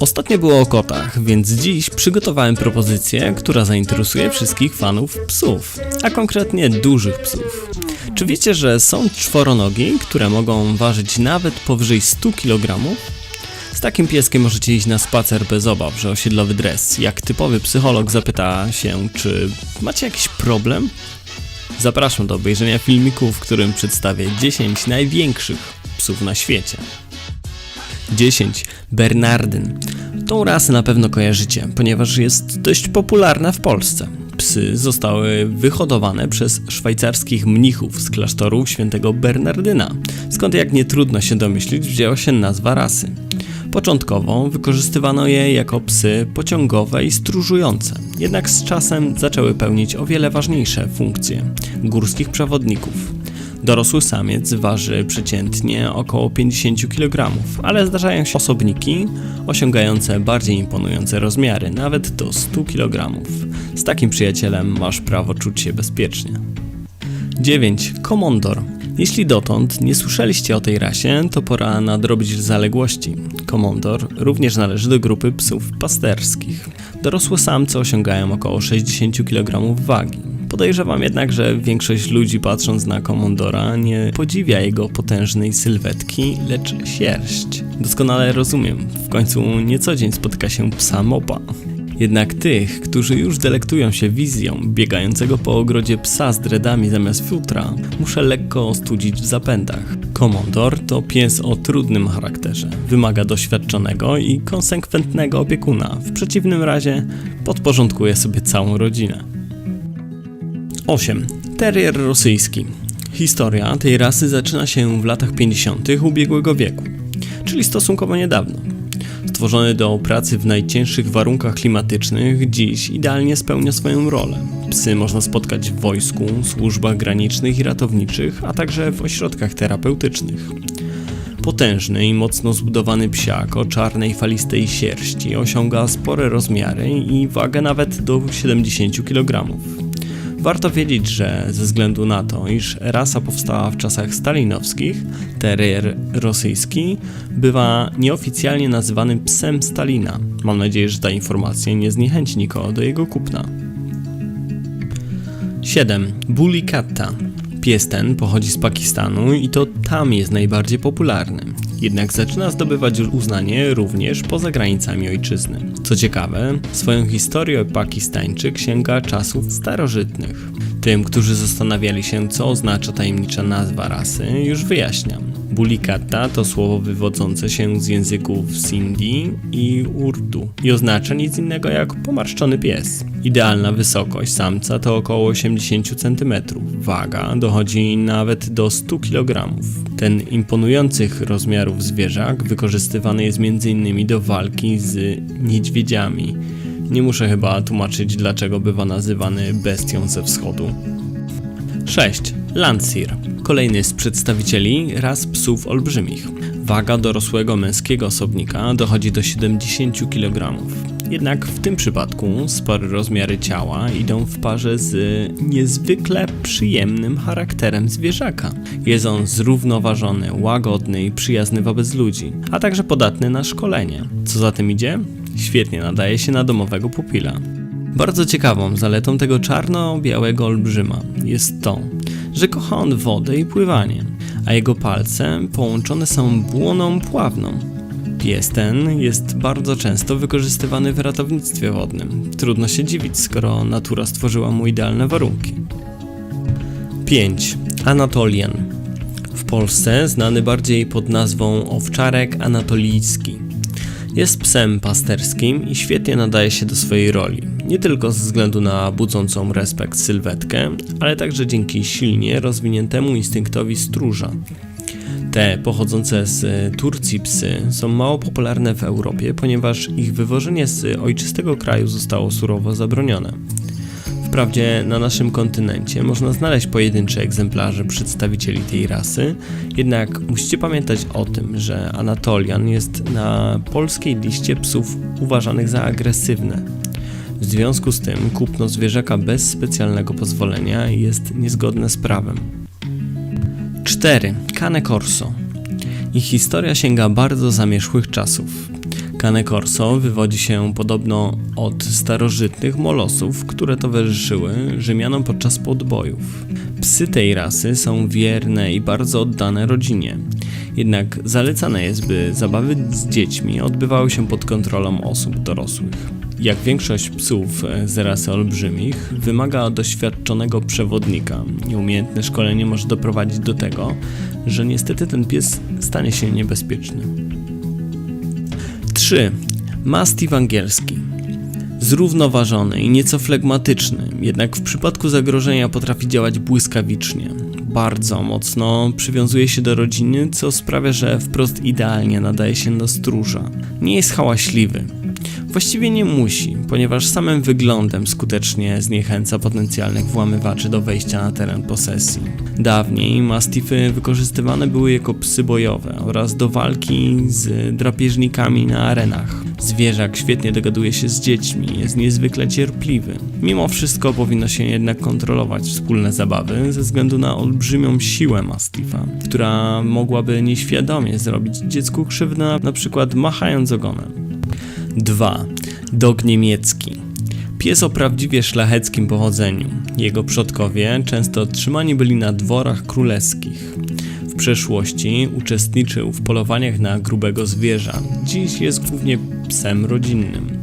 Ostatnio było o kotach, więc dziś przygotowałem propozycję, która zainteresuje wszystkich fanów psów, a konkretnie dużych psów. Czy wiecie, że są czworonogi, które mogą ważyć nawet powyżej 100 kg? Z takim pieskiem możecie iść na spacer bez obaw, że osiedlowy dres, jak typowy psycholog zapyta się, czy macie jakiś problem? Zapraszam do obejrzenia filmiku, w którym przedstawię 10 największych psów na świecie. 10. Bernardyn. Tą rasę na pewno kojarzycie, ponieważ jest dość popularna w Polsce. Psy zostały wyhodowane przez szwajcarskich mnichów z klasztoru świętego Bernardyna, skąd jak nie trudno się domyślić wzięła się nazwa rasy. Początkowo wykorzystywano je jako psy pociągowe i stróżujące, jednak z czasem zaczęły pełnić o wiele ważniejsze funkcje górskich przewodników. Dorosły samiec waży przeciętnie około 50 kg, ale zdarzają się osobniki osiągające bardziej imponujące rozmiary, nawet do 100 kg. Z takim przyjacielem masz prawo czuć się bezpiecznie. 9. Komondor. Jeśli dotąd nie słyszeliście o tej rasie, to pora nadrobić zaległości. Komondor również należy do grupy psów pasterskich. Dorosłe samce osiągają około 60 kg wagi. Podejrzewam jednak, że większość ludzi patrząc na komondora nie podziwia jego potężnej sylwetki, lecz sierść. Doskonale rozumiem, w końcu nie co dzień spotyka się psa mopa. Jednak tych, którzy już delektują się wizją biegającego po ogrodzie psa z dreadami zamiast futra, muszę lekko ostudzić w zapędach. Komondor to pies o trudnym charakterze. Wymaga doświadczonego i konsekwentnego opiekuna. W przeciwnym razie podporządkuje sobie całą rodzinę. 8. Terrier rosyjski. Historia tej rasy zaczyna się w latach 50. ubiegłego wieku, czyli stosunkowo niedawno. Stworzony do pracy w najcięższych warunkach klimatycznych, dziś idealnie spełnia swoją rolę. Psy można spotkać w wojsku, służbach granicznych i ratowniczych, a także w ośrodkach terapeutycznych. Potężny i mocno zbudowany psiak o czarnej falistej sierści osiąga spore rozmiary i wagę nawet do 70 kg. Warto wiedzieć, że ze względu na to, iż rasa powstała w czasach stalinowskich, terrier rosyjski bywa nieoficjalnie nazywanym psem Stalina. Mam nadzieję, że ta informacja nie zniechęci nikogo do jego kupna. 7. Bully Katta. Pies ten pochodzi z Pakistanu i to tam jest najbardziej popularny. Jednak zaczyna zdobywać uznanie również poza granicami ojczyzny. Co ciekawe, swoją historię Pakistańczyk sięga czasów starożytnych. Tym, którzy zastanawiali się, co oznacza tajemnicza nazwa rasy, już wyjaśniam. Bulikata to słowo wywodzące się z języków Sindhi i Urdu i oznacza nic innego jak pomarszczony pies. Idealna wysokość samca to około 80 cm, waga dochodzi nawet do 100 kg. Ten imponujących rozmiarów zwierzak wykorzystywany jest m.in. do walki z niedźwiedziami. Nie muszę chyba tłumaczyć, dlaczego bywa nazywany bestią ze wschodu. 6. Landseer. Kolejny z przedstawicieli ras psów olbrzymich. Waga dorosłego męskiego osobnika dochodzi do 70 kg. Jednak w tym przypadku spore rozmiary ciała idą w parze z niezwykle przyjemnym charakterem zwierzaka. Jest on zrównoważony, łagodny i przyjazny wobec ludzi, a także podatny na szkolenie. Co za tym idzie? Świetnie nadaje się na domowego pupila. Bardzo ciekawą zaletą tego czarno-białego olbrzyma jest to, że kocha on wodę i pływanie, a jego palce połączone są błoną pławną. Pies ten jest bardzo często wykorzystywany w ratownictwie wodnym. Trudno się dziwić, skoro natura stworzyła mu idealne warunki. 5. Anatolian. W Polsce znany bardziej pod nazwą owczarek anatolijski. Jest psem pasterskim i świetnie nadaje się do swojej roli. Nie tylko ze względu na budzącą respekt sylwetkę, ale także dzięki silnie rozwiniętemu instynktowi stróża. Te pochodzące z Turcji psy są mało popularne w Europie, ponieważ ich wywożenie z ojczystego kraju zostało surowo zabronione. Wprawdzie na naszym kontynencie można znaleźć pojedyncze egzemplarze przedstawicieli tej rasy, jednak musicie pamiętać o tym, że Anatolian jest na polskiej liście psów uważanych za agresywne. W związku z tym kupno zwierzaka bez specjalnego pozwolenia jest niezgodne z prawem. 4. Cane Corso. Ich historia sięga bardzo zamierzchłych czasów. Cane Corso wywodzi się podobno od starożytnych molosów, które towarzyszyły Rzymianom podczas podbojów. Psy tej rasy są wierne i bardzo oddane rodzinie. Jednak zalecane jest, by zabawy z dziećmi odbywały się pod kontrolą osób dorosłych. Jak większość psów z rasy olbrzymich, wymaga doświadczonego przewodnika. Nieumiejętne szkolenie może doprowadzić do tego, że niestety ten pies stanie się niebezpieczny. 3. Mastiff angielski. Zrównoważony i nieco flegmatyczny, jednak w przypadku zagrożenia potrafi działać błyskawicznie. Bardzo mocno przywiązuje się do rodziny, co sprawia, że wprost idealnie nadaje się do stróża. Nie jest hałaśliwy. Właściwie nie musi, ponieważ samym wyglądem skutecznie zniechęca potencjalnych włamywaczy do wejścia na teren posesji. Dawniej mastify wykorzystywane były jako psy bojowe oraz do walki z drapieżnikami na arenach. Zwierzak świetnie dogaduje się z dziećmi, jest niezwykle cierpliwy. Mimo wszystko powinno się jednak kontrolować wspólne zabawy ze względu na olbrzymią siłę mastifa, która mogłaby nieświadomie zrobić dziecku krzywdę, na przykład machając ogonem. 2. Dog niemiecki. Pies o prawdziwie szlacheckim pochodzeniu. Jego przodkowie często trzymani byli na dworach królewskich. W przeszłości uczestniczył w polowaniach na grubego zwierza. Dziś jest głównie psem rodzinnym.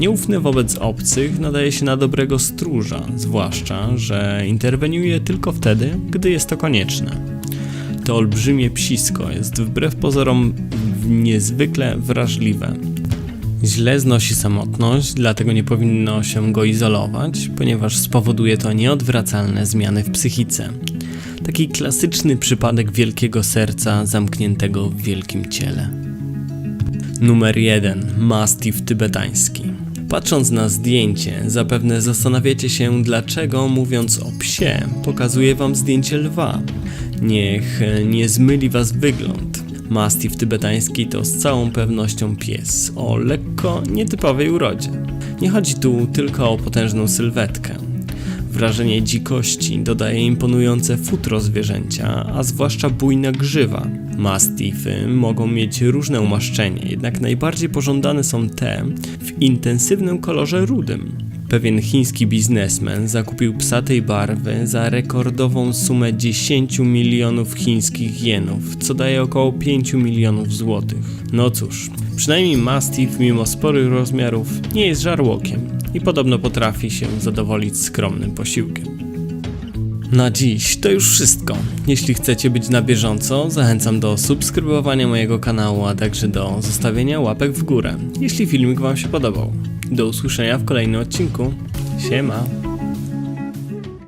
Nieufny wobec obcych nadaje się na dobrego stróża, zwłaszcza, że interweniuje tylko wtedy, gdy jest to konieczne. To olbrzymie psisko jest wbrew pozorom niezwykle wrażliwe. Źle znosi samotność, dlatego nie powinno się go izolować, ponieważ spowoduje to nieodwracalne zmiany w psychice. Taki klasyczny przypadek wielkiego serca zamkniętego w wielkim ciele. Numer 1. Mastiff tybetański. Patrząc na zdjęcie, zapewne zastanawiacie się, dlaczego mówiąc o psie, pokazuję wam zdjęcie lwa. Niech nie zmyli was wygląd. Mastiff tybetański to z całą pewnością pies o lekko nietypowej urodzie. Nie chodzi tu tylko o potężną sylwetkę. Wrażenie dzikości dodaje imponujące futro zwierzęcia, a zwłaszcza bujna grzywa. Mastiffy mogą mieć różne umaszczenie, jednak najbardziej pożądane są te w intensywnym kolorze rudym. Pewien chiński biznesmen zakupił psa tej barwy za rekordową sumę 10 milionów chińskich jenów, co daje około 5 milionów złotych. No cóż, przynajmniej Mastiff mimo sporych rozmiarów nie jest żarłokiem i podobno potrafi się zadowolić skromnym posiłkiem. Na dziś to już wszystko. Jeśli chcecie być na bieżąco, zachęcam do subskrybowania mojego kanału, a także do zostawienia łapek w górę, jeśli filmik Wam się podobał. Do usłyszenia w kolejnym odcinku. Siema!